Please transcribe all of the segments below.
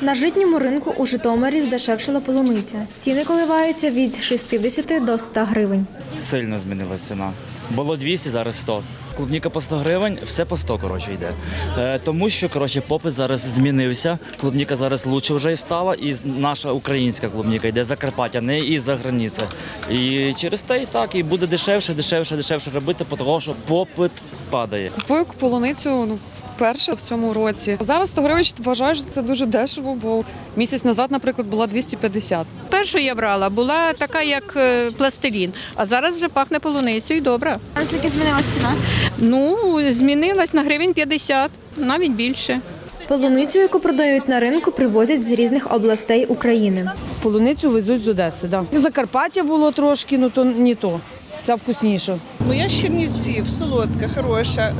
На житньому ринку у Житомирі здешевшила полуниця. Ціни коливаються від 60 до 100 гривень. Сильно змінилася ціна. Було 200, зараз 100. Клубніка по 100 гривень, все по 100, коротше, йде. Е, тому що, коротше, попит зараз змінився. Клубніка зараз лучше вже і стала, і наша українська клубніка йде з Закарпаття, не із за границі. І через те і так, і буде дешевше, дешевше, дешевше робити, тому що попит падає. Купую полуницю ну, перше в цьому році. Зараз 100 гривень вважаю, що це дуже дешево, бо місяць назад, наприклад, була 250. Першу я брала, була така, як е, пластилін, а зараз вже пахне полуницею і добра. Наскільки змінилася ціна? Ну, змінилась на гривень 50, навіть більше. Полуницю, яку продають на ринку, привозять з різних областей України. Полуницю везуть з Одеси. Да. І Закарпаття було трошки, ну то не то. Ця вкусніша. Моя з Чернівців, солодка, хороша.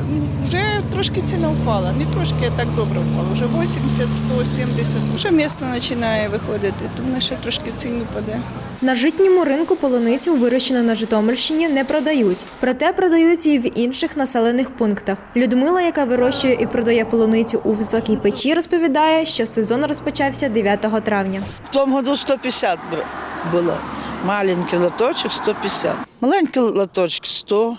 Вже трошки ціна впала. Не трошки, а так добре впала. Вже 80, 100, 70. Вже місто починає виходити, тому ще трошки ціну паде. На житньому ринку полуницю, вирощену на Житомирщині, не продають. Проте продають її в інших населених пунктах. Людмила, яка вирощує і продає полуницю у високій печі, розповідає, що сезон розпочався 9 травня. В тому году 150 бр- було. Маленький лоточок 150. Маленькі лоточки 100,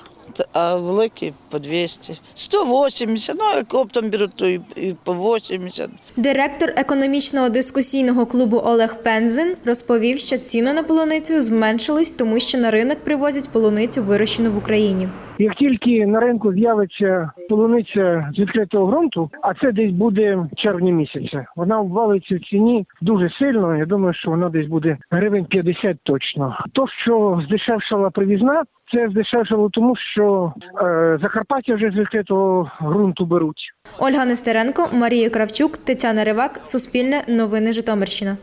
а великі по 200. 180, ну як оптом беруть, то і, по 80. Директор економічного дискусійного клубу Олег Пензин розповів, що ціни на полуницю зменшились, тому що на ринок привозять полуницю, вирощену в Україні. Як тільки на ринку з'явиться полуниця з відкритого ґрунту, а це десь буде в червні місяця, вона обвалиться в ціні дуже сильно. Я думаю, що вона десь буде гривень 50 точно. То, що здешевшала привізна, це здешевшало тому, що е, Закарпаття вже з відкритого ґрунту беруть. Ольга Нестеренко, Марія Кравчук, Тетяна Ривак, Суспільне, Новини Житомирщина.